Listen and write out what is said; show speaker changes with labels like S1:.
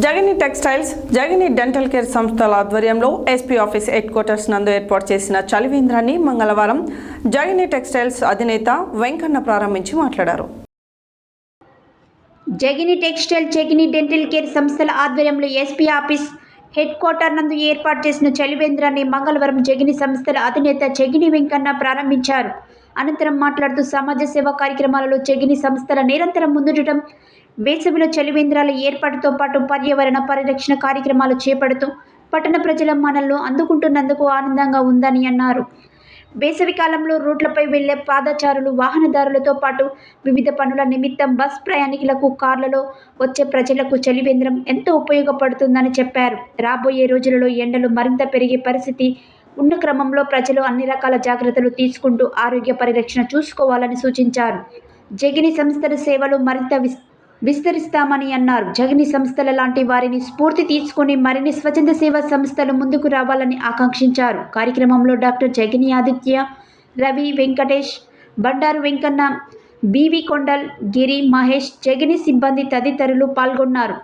S1: Jagani textiles Jagani dental care సంస్థల ఆధ్వర్యంలో SP office head quarters నందు ఏర్పాటు చేసిన చలివేంద్రాన్ని మంగళవారం జగని టెక్స్టైల్స్ అధినేత వెంకన్న ప్రారంభించి మాట్లాడారు.
S2: Jagini textile Jagini dental care సంస్థల ఆధ్వర్యంలో ఎస్పీ ఆఫీస్ హెడ్ క్వార్టర్ నందు ఏర్పాటు చేసిన చలివేంద్రాన్ని మంగళవారం జగిని సంస్థల అధినేత జగిని వెంకన్న ప్రారంభించారు. అనంతరం మాట్లాడుతూ సమాజ సేవా కార్యక్రమాలలో జగిని సంస్థల నిరంతరం ముందుటం వేసవిలో చలివేంద్రాల ఏర్పాటుతో పాటు పర్యావరణ పరిరక్షణ కార్యక్రమాలు చేపడుతూ పట్టణ ప్రజల మనల్లో అందుకుంటున్నందుకు ఆనందంగా ఉందని అన్నారు. వేసవి కాలంలో రోడ్లపై వెళ్ళే పాదచారులు వాహనదారులతో పాటు వివిధ పనుల నిమిత్తం బస్ ప్రయాణికులకు కార్లలో వచ్చే ప్రజలకు చలివేంద్రం ఎంతో ఉపయోగపడుతుందని చెప్పారు. రాబోయే రోజులలో ఎండలు మరింత పెరిగే పరిస్థితి ఉన్న క్రమంలో ప్రజలు అన్ని రకాల జాగ్రత్తలు తీసుకుంటూ ఆరోగ్య పరిరక్షణ చూసుకోవాలని సూచించారు. జగిని సంస్థల సేవలు మరింత విస్ విస్తరిస్తామని అన్నారు. జగని సంస్థల లాంటి వారిని స్ఫూర్తి తీసుకుని మరిన్ని స్వచ్ఛంద సేవా సంస్థలు ముందుకు రావాలని ఆకాంక్షించారు. కార్యక్రమంలో డాక్టర్ జగని ఆదిత్య రవి వెంకటేష్ బండారు వెంకన్న బీవి కొండల్ గిరి మహేష్ జగని సిబ్బంది తదితరులు పాల్గొన్నారు.